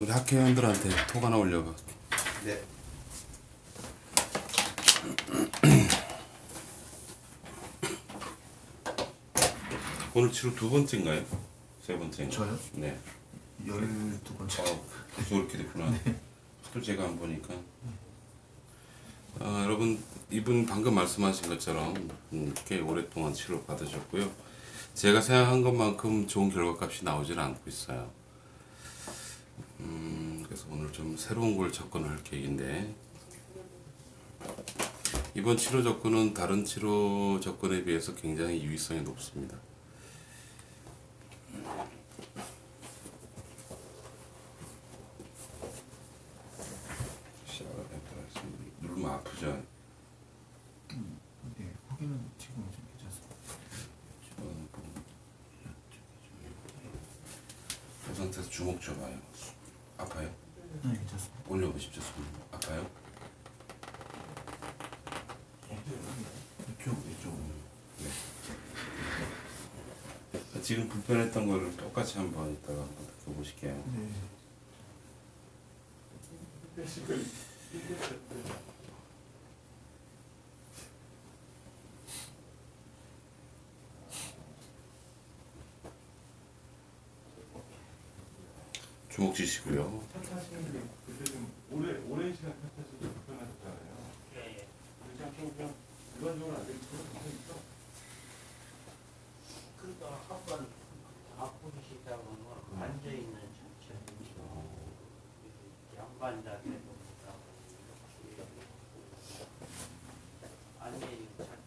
우리 학회원들한테 톡 하나 올려봐. 네. 오늘 치료 두 번째인가요? 세 번째인가? 저요? 네. 열두 번째. 아, 벌써 그렇게 됐구나. 또 제가 안 보니까. 아, 여러분, 이분 방금 말씀하신 것처럼 음, 꽤 오랫동안 치료 받으셨고요. 제가 생각한 것만큼 좋은 결과값이 나오지는 않고 있어요. 음, 그래서 오늘 좀 새로운 걸 접근할 계획인데 이번 치료 접근은 다른 치료 접근에 비해서 굉장히 유의성이 높습니다. 누르면 아프죠? 네, 거기는 지금 좀 괜찮습니다. 이 상태에서 주먹 줘봐요. 네, 괜찮습니다. 올려보십시오. 손. 아파요? 이쪽, 이쪽. 지금 불편했던 거를 똑같이 한번 이따가 한번 느껴보실게요. 네. 주먹 쥐시고요. 탓하시는데 그때 좀 오래 오랜 시간 탓하시고 불편하셨잖아요. 그냥 좀 그냥 일반적으로 안 되 있어. 그러니까 한번 아프시다고는 앉아 있는 자체는 양반 자세로 앉아 있는 자체가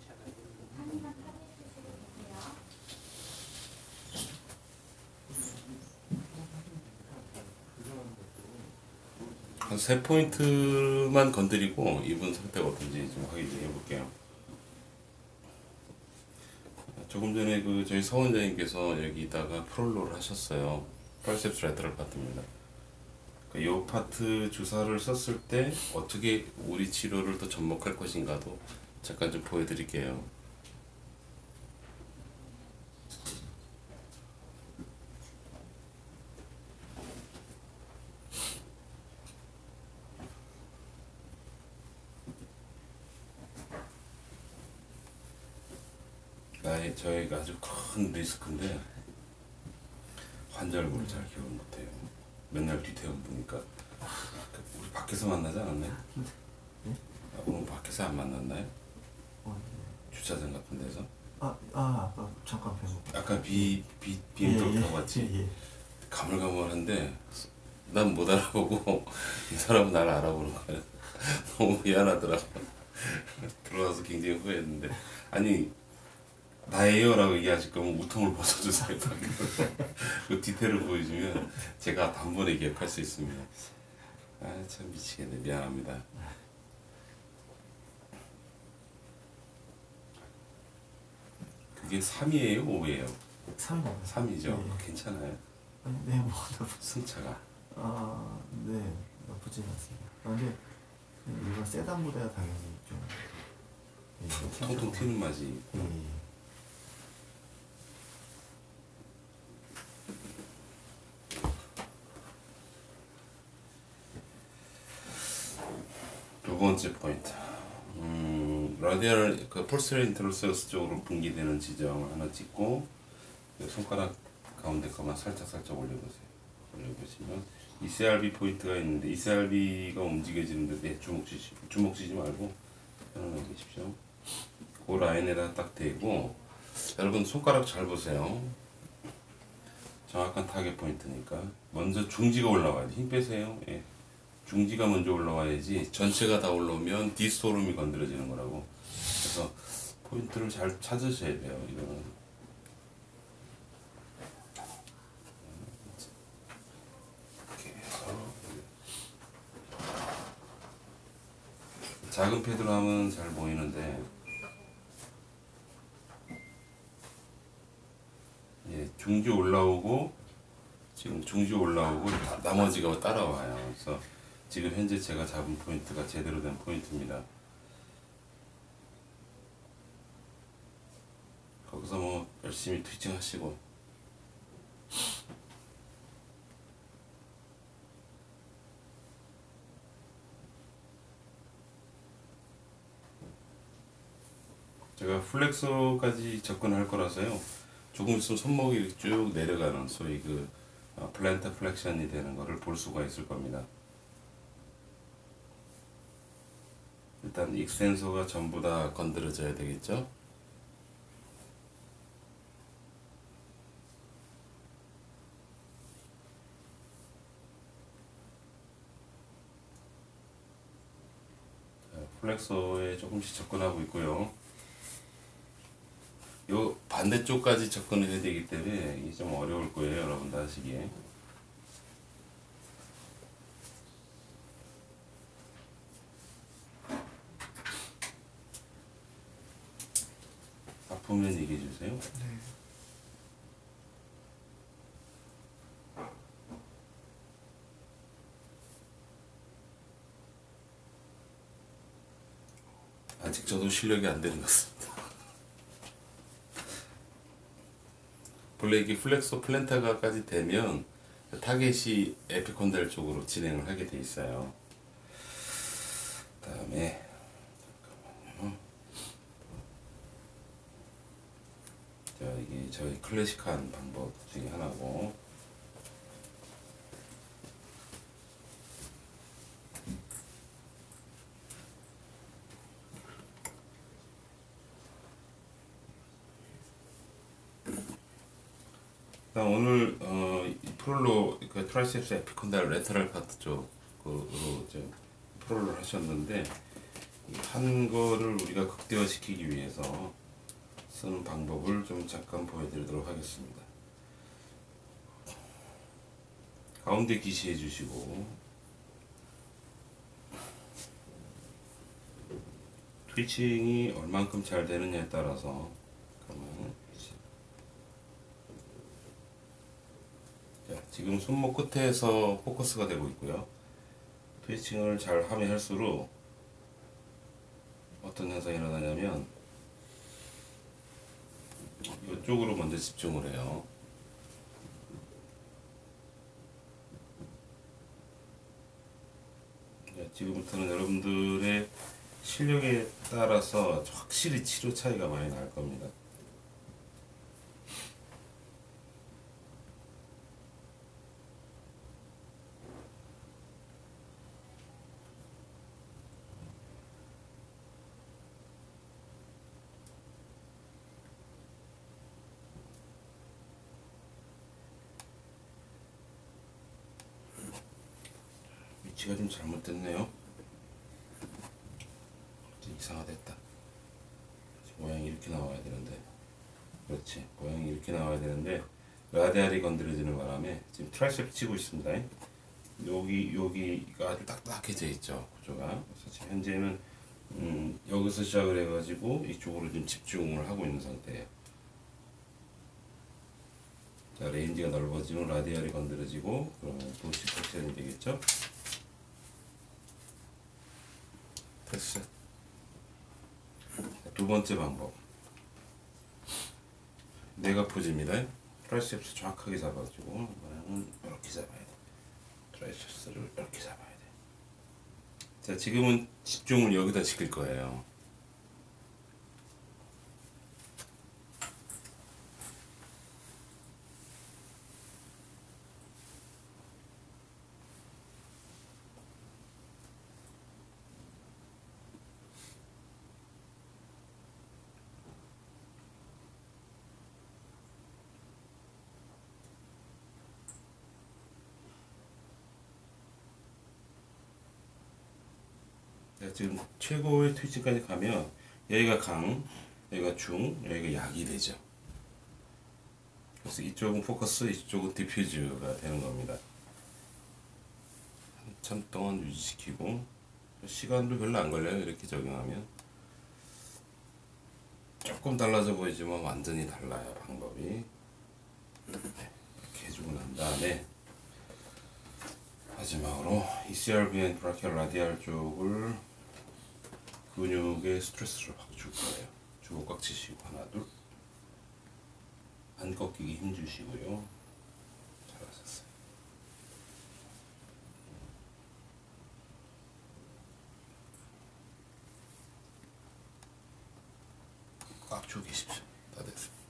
한 세 포인트만 건드리고 이분 상태가 어떤지 좀 확인 좀 해볼게요. 조금 전에 그 저희 서원장님께서 여기다가 프롤로를 하셨어요. 팔셉스 레터럴 파트입니다. 그요 파트 주사를 썼을 때 어떻게 우리 치료를 더 접목할 것인가도 잠깐 좀 보여드릴게요. 나의 저희가 아주 큰 리스크인데 환자 얼굴을 잘 기억 못해요. 맨날 뒤태원 보니까 그 우리 밖에서 만나지 않았나요? 아, 오늘 밖에서 안 만났나요? 어, 주차장 같은 데서? 아, 아, 아까 잠깐 뵈고. 아까 비, 비, 비행기 타고 왔지? 예, 예. 가물가물한데 난 못 알아보고 이 사람은 나를 알아보는 거야. 너무 미안하더라고. 들어와서 굉장히 후회했는데 아니 나예요라고 얘기하실 거면 우통을 벗어주세요. 그 디테일을 보여주면 제가 단번에 기억할 수 있습니다. 아 참 미치겠네. 미안합니다. 그게 3이에요? 5예요? 3번. 3이죠? 예. 괜찮아요. 네, 뭐, 나쁘, 승차가. 아, 네, 나쁘진 않습니다. 아, 근데 일반 세단보다 당연히 좀. 예, 통통 튀는 맛이 예, 번째 포인트. 음, 라디얼 그 폴스레 인트로세우스 쪽으로 분기되는 지점을 하나 찍고 그 손가락 가운데 거만 살짝 살짝 올려보세요. 올려보시면 ECRB 포인트가 있는데 ECRB가 움직여지는데 네, 주먹 쥐시 주먹 쥐지 말고 편안하게 계십시오. 그 라인에다 딱 대고 여러분 손가락 잘 보세요. 정확한 타겟 포인트니까 먼저 중지가 올라와야 돼. 힘 빼세요. 예. 중지가 먼저 올라와야지 전체가 다 올라오면 디스토름이 건드려지는 거라고. 그래서 포인트를 잘 찾으셔야 돼요 이거는. 작은 패드로 하면 잘 보이는데. 예, 중지 올라오고 지금 중지 올라오고 나- 나머지가 따라와요. 그래서 지금 현재 제가 잡은 포인트가 제대로 된 포인트입니다. 거기서 뭐 열심히 트위칭 하시고 제가 플렉소까지 접근할 거라서요. 조금 있으면 손목이 쭉 내려가는 소위 그 어, 플랜트 플렉션이 되는 것을 볼 수가 있을 겁니다. 일단 익스텐서가 전부 다 건드려져야 되겠죠. 자, 플렉서에 조금씩 접근하고 있고요. 요 반대쪽까지 접근해야 되기 때문에 이게 좀 어려울 거예요, 여러분들 하시기에. 아프면 얘기해 주세요. 네. 아직 저도 실력이 안 되는 것 같습니다. 원래 이게 플렉소 플랜타가까지 되면 타겟이 에피콘달 쪽으로 진행을 하게 돼 있어요. 다음에 잠깐만요. 자 이게 저희 클래식한 방법 중에 하나고. 자, 오늘 어, 이 프롤로 그 트라이셉스 에피콘달 레터럴 파트 쪽으로 이제 프롤을 하셨는데 이한 거를 우리가 극대화시키기 위해서 쓰는 방법을 좀 잠깐 보여드리도록 하겠습니다. 가운데 기시해 주시고 트위칭이 얼만큼 잘 되느냐에 따라서 지금 손목 끝에서 포커스가 되고 있고요. 트위칭을 잘 하면 할수록 어떤 현상이 일어나냐면 이쪽으로 먼저 집중을 해요. 자, 지금부터는 여러분들의 실력에 따라서 확실히 치료 차이가 많이 날 겁니다. 위치가 좀 잘못됐네요. 좀 이상하됐다. 모양이 이렇게 나와야 되는데, 그렇지. 모양이 이렇게 나와야 되는데 라디알이 건드려지는 바람에 지금 트라이셉 치고 있습니다. 여기 여기가 딱딱해져 있죠 구조가. 그래서 지금 현재는 음, 여기서 시작을 해가지고 이쪽으로 좀 집중을 하고 있는 상태예요. 자 레인지가 넓어지면 라디알이 건드려지고 그러면 도시 섹션이 되겠죠. 자, 두 번째 방법. 내가 포즈입니다. 트라이셉스 정확하게 잡아주고 모양은 이렇게 잡아야 돼. 트라이셉스를 이렇게 잡아야 돼. 자 지금은 집중을 여기다 시킬 거예요. 지금 최고의 트위치까지 가면 여기가 강, 여기가 중, 여기가 약이 되죠. 그래서 이쪽은 포커스, 이쪽은 디퓨즈가 되는 겁니다. 한참 동안 유지시키고 시간도 별로 안 걸려요. 이렇게 적용하면 조금 달라져 보이지만 완전히 달라요 방법이. 네, 이렇게 해주고 난 다음에 마지막으로 ECRBN 브라키얼 라디알 쪽을 근육에 스트레스를 확 줄 거예요. 주먹 꽉 치시고 하나 둘. 안 꺾이게 힘 주시고요. 잘하셨어요. 꽉 주고 계십시오. 다 됐습니다.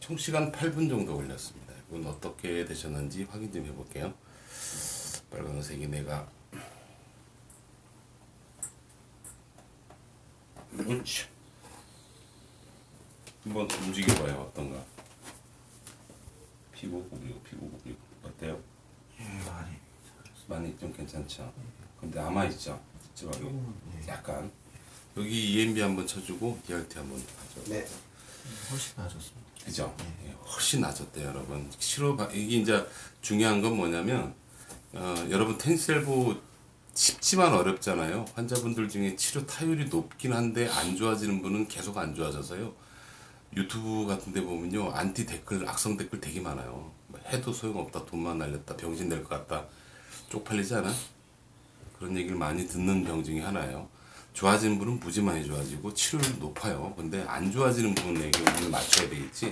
총 시간 8분 정도 걸렸습니다. 이건 어떻게 되셨는지 확인 좀 해볼게요. 빨간색이 내가 그렇지. 한번 움직여봐요 어떤가. 피부 굽리고 피부 굽리고 어때요? 예, 많이 많이 좀 괜찮죠? 근데 아마 있죠? 조금은 예, 약간 여기 EMB 한번 쳐주고 DRT 한번 하죠. 네. 훨씬 나아졌습니다. 그죠? 예, 훨씬 낮았대요, 여러분. 치료 바- 이게 이제 중요한 건 뭐냐면 어, 여러분 텐셀보 쉽지만 어렵잖아요. 환자분들 중에 치료 타율이 높긴 한데 안 좋아지는 분은 계속 안 좋아져서요. 유튜브 같은 데 보면요. 안티 댓글, 악성 댓글 되게 많아요. 뭐 해도 소용없다, 돈만 날렸다, 병신 될 것 같다. 쪽팔리지 않아? 그런 얘기를 많이 듣는 병 중에 하나예요. 좋아지는 분은 무지 많이 좋아지고 치료율 높아요. 근데 안 좋아지는 분에게 우리는 맞춰야 되겠지.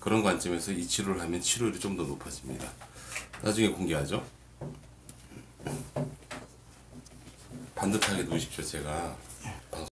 그런 관점에서 이 치료를 하면 치료율이 좀 더 높아집니다. 나중에 공개하죠. 반듯하게 놓으십시오 제가. 예.